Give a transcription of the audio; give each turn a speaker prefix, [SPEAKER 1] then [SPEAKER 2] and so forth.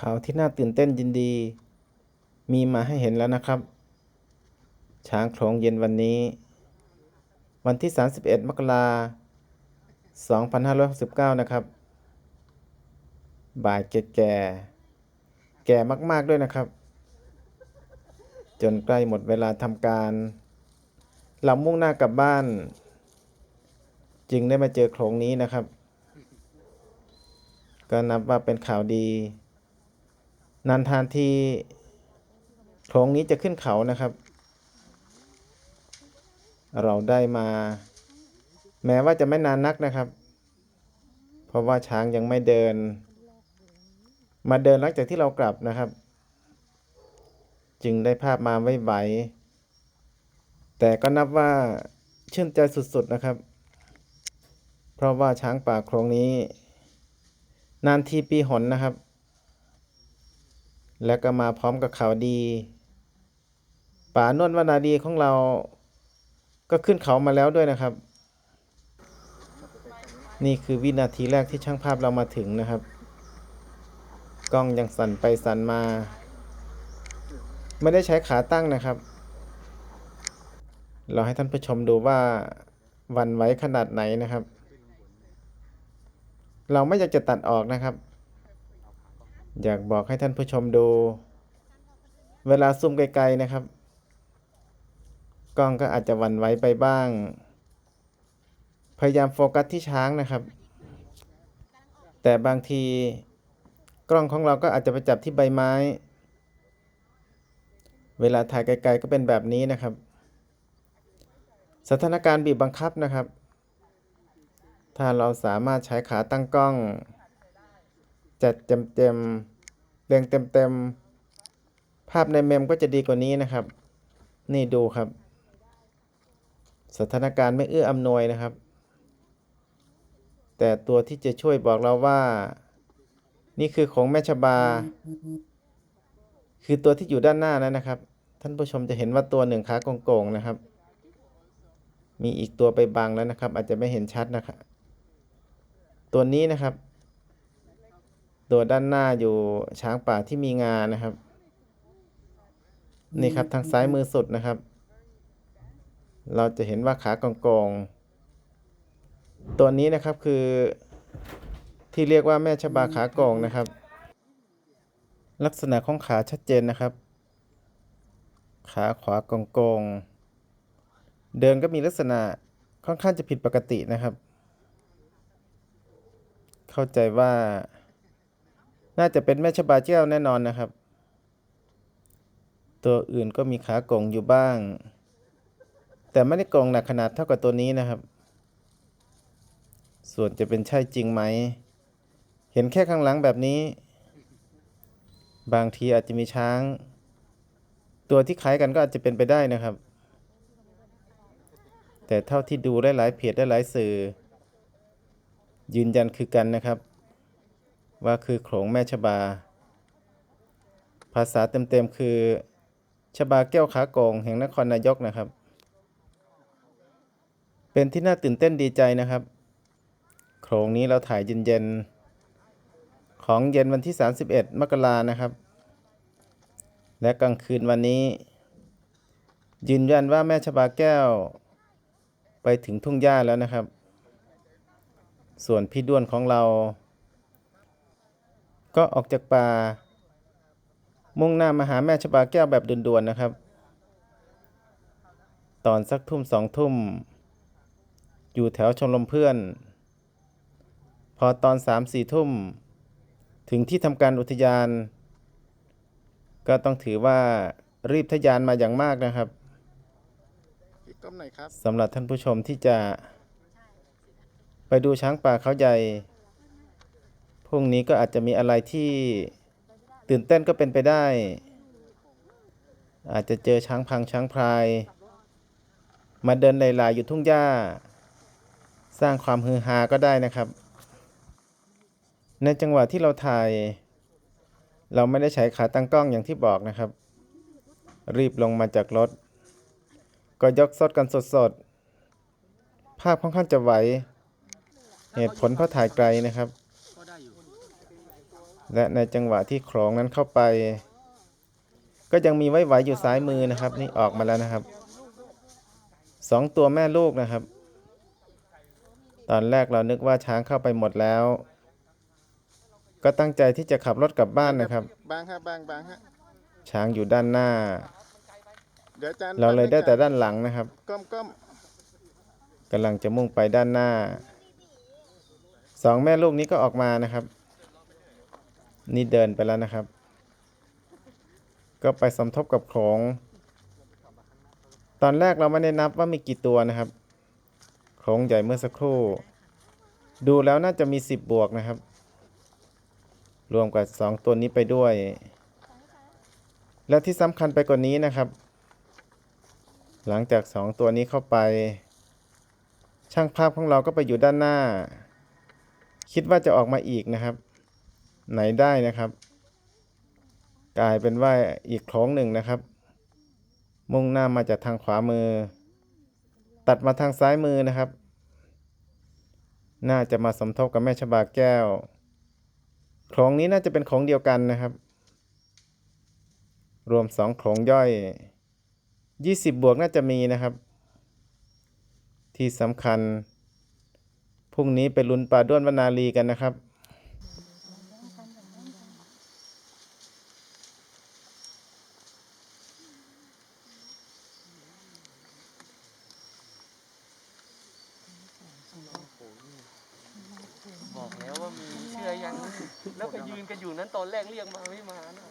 [SPEAKER 1] ข่าวที่น่าตื่นเต้นยินดี มีมาให้เห็นแล้วนะครับ ช้างโขลงเย็นวันนี้ วันที่ 31 มกราคม2569 นะครับ บ่ายแก่แก่แก่มากๆด้วยนะครับ จนใกล้หมดเวลาทำการเรามุ่งหน้ากลับบ้าน จึงได้มาเจอโขลงนี้นะครับ ก็นับว่าเป็นข่าวดี นานทานทีโขลงนี้จะขึ้นเขานะครับ เราได้มา แม้ว่าจะไม่นานนักนะครับ เพราะว่าช้างยังไม่เดิน มาเดินหลังจากที่เรากลับนะครับ จึงได้ภาพมาไว้ไหวแต่ก็นับว่าชื่นใจสุดๆนะครับ เพราะว่าช้างป่าโครงนี้ นานทีปีหนนะครับ และก็มาพร้อมกับข่าวดีป่านวลวนาดีของเราก็ขึ้นเขามาแล้วด้วยนะครับ นี่คือวินาทีแรกที่ช่างภาพเรามาถึงนะครับ กล้องยังสั่นไปสั่นมา ไม่ได้ใช้ขาตั้งนะครับ เราให้ท่านผู้ชมดูว่าวันไหวขนาดไหนนะครับ เราไม่อยากจะตัดออกนะครับ อยากบอกให้ท่านผู้ชมดู เวลาซูมไกลๆนะครับ กล้องก็อาจจะวันไหวไปบ้าง พยายามโฟกัสที่ช้างนะครับ แต่บางทีกล้องของเราก็อาจจะไปจับที่ใบไม้ เวลาถ่ายไกลๆก็เป็นแบบนี้นะครับ สถานการณ์บีบบังคับนะครับ ถ้าเราสามารถใช้ขาตั้งกล้อง จัดเต็มเต็มๆเรียงเต็มเต็มๆภาพในเมมก็จะดีกว่านี้นะครับ นี่ดูครับ สถานการณ์ไม่เอื้ออำนวยนะครับ แต่ตัวที่จะช่วยบอกเราว่า นี่คือของแม่ชบา คือตัวที่อยู่ด้านหน้านั้นนะครับ ท่านผู้ชมจะเห็นว่าตัวหนึ่งขาโก่งๆนะครับ มีอีกตัวไปบังแล้วนะครับ อาจจะไม่เห็นชัดนะครับ ตัวนี้นะครับ ตัวด้านหน้าอยู่ช้างป่าที่มีงานะครับ นี่ครับทางซ้ายมือสุดนะครับ เราจะเห็นว่าขากองกองตัวนี้นะครับคือที่เรียกว่าแม่ชบาขากองนะครับ ลักษณะของขาชัดเจนนะครับ ขาขวากองกองเดินก็มีลักษณะค่อนข้างจะผิดปกตินะครับ เข้าใจว่า น่าจะเป็นแม่ชบาเจ้าแน่นอนนะครับ ตัวอื่นก็มีขาโกงอยู่บ้าง แต่ไม่ได้โกงหนักขนาดเท่ากับตัวนี้นะครับ ส่วนจะเป็นใช่จริงไหม เห็นแค่ข้างหลังแบบนี้ บางทีอาจจะมีช้าง ตัวที่คล้ายกันก็อาจจะเป็นไปได้นะครับ แต่เท่าที่ดูได้หลายเพจได้หลายสื่อ ยืนยันคือกันนะครับ ว่าคือโขลงแม่ชบา ภาษาเต็มๆคือชบาแก้วขาโกงแห่งนครนายกนะครับ เป็นที่น่าตื่นเต้นดีใจนะครับโขลงนี้เราถ่ายเย็นๆ ของเย็นวันที่ 31 มกรานะครับ และกลางคืนวันนี้ ยืนยันว่าแม่ชบาแก้ว ไปถึงทุ่งหญ้าแล้วนะครับ ส่วนพี่ด้วนของเรา ก็ออกจากป่า มุ่งหน้ามาหาแม่ชบาแก้วแบบด่วนๆนะครับ ตอนสักทุ่มสองทุ่ม อยู่แถวชมรมเพื่อน พอตอนสามสี่ทุ่ม ถึงที่ทำการอุทยาน ก็ต้องถือว่ารีบทะยานมาอย่างมากนะครับ
[SPEAKER 2] อีกก้มหน่อยครับ
[SPEAKER 1] สำหรับท่านผู้ชมที่จะ ไปดูช้างป่าเขาใหญ่ พรุ่งนี้ก็อาจจะมีอะไรที่ตื่นเต้นก็เป็นไปได้ อาจจะเจอช้างพังช้างพลาย มาเดินไล่ๆอยู่ทุ่งหญ้า สร้างความฮือฮาก็ได้นะครับ ในจังหวะที่เราถ่าย เราไม่ได้ใช้ขาตั้งกล้องอย่างที่บอกนะครับ รีบลงมาจากรถ ก็ยกสดกันสดๆ ภาพค่อนข้างจะไหว เหตุผลเพราะถ่ายไกลนะครับ และในจังหวะที่คลองนั้นเข้าไป ก็ยังมีไว้ไหวอยู่ซ้ายมือนะครับ นี่ออกมาแล้วนะครับสองตัวแม่ลูกนะครับ ตอนแรกเรานึกว่าช้างเข้าไปหมดแล้ว ก็ตั้งใจที่จะขับรถกลับบ้านนะครับ
[SPEAKER 2] บางฮะบางบางฮะ
[SPEAKER 1] ช้างอยู่ด้านหน้า
[SPEAKER 2] เดี๋ยวอาจารย์
[SPEAKER 1] เราเลยได้แต่
[SPEAKER 2] ด้าน
[SPEAKER 1] ด้านหลังนะครับ
[SPEAKER 2] ก้มก้ม
[SPEAKER 1] กำลังจะมุ่งไปด้านหน้าสองแม่ลูกนี้ก็ออกมานะครับ นี่เดินไปแล้วนะครับ ก็ไปสมทบกับโขลงตอนแรกเราไม่ได้นับว่ามีกี่ตัวนะครับโขลงใหญ่เมื่อสักครู่ ดูแล้วน่าจะมีสิบบวกนะครับ รวมกับสองตัวนี้ไปด้วย และที่สำคัญไปกว่านี้นะครับ หลังจากสองตัวนี้เข้าไป ช่างภาพของเราก็ไปอยู่ด้านหน้า คิดว่าจะออกมาอีกนะครับ ไหนได้นะครับ กลายเป็นว่าอีกคลองหนึ่งนะครับ มุ่งหน้ามาจากทางขวามือ ตัดมาทางซ้ายมือนะครับ น่าจะมาสมทบกับแม่ชบาแก้วคลองนี้น่าจะเป็นคลงเดียวกันนะครับ รวมสองคลองย่อย 20 บวกน่าจะมีนะครับ ที่สำคัญพรุ่งนี้ไปลุ้นปลาด้วนวนาลีกันนะครับ
[SPEAKER 3] บอกแล้วว่ามีเชื่อยัง แล้วไปยื นกันอยู่นั้นตอนแรกเรียกมาไม่มานะ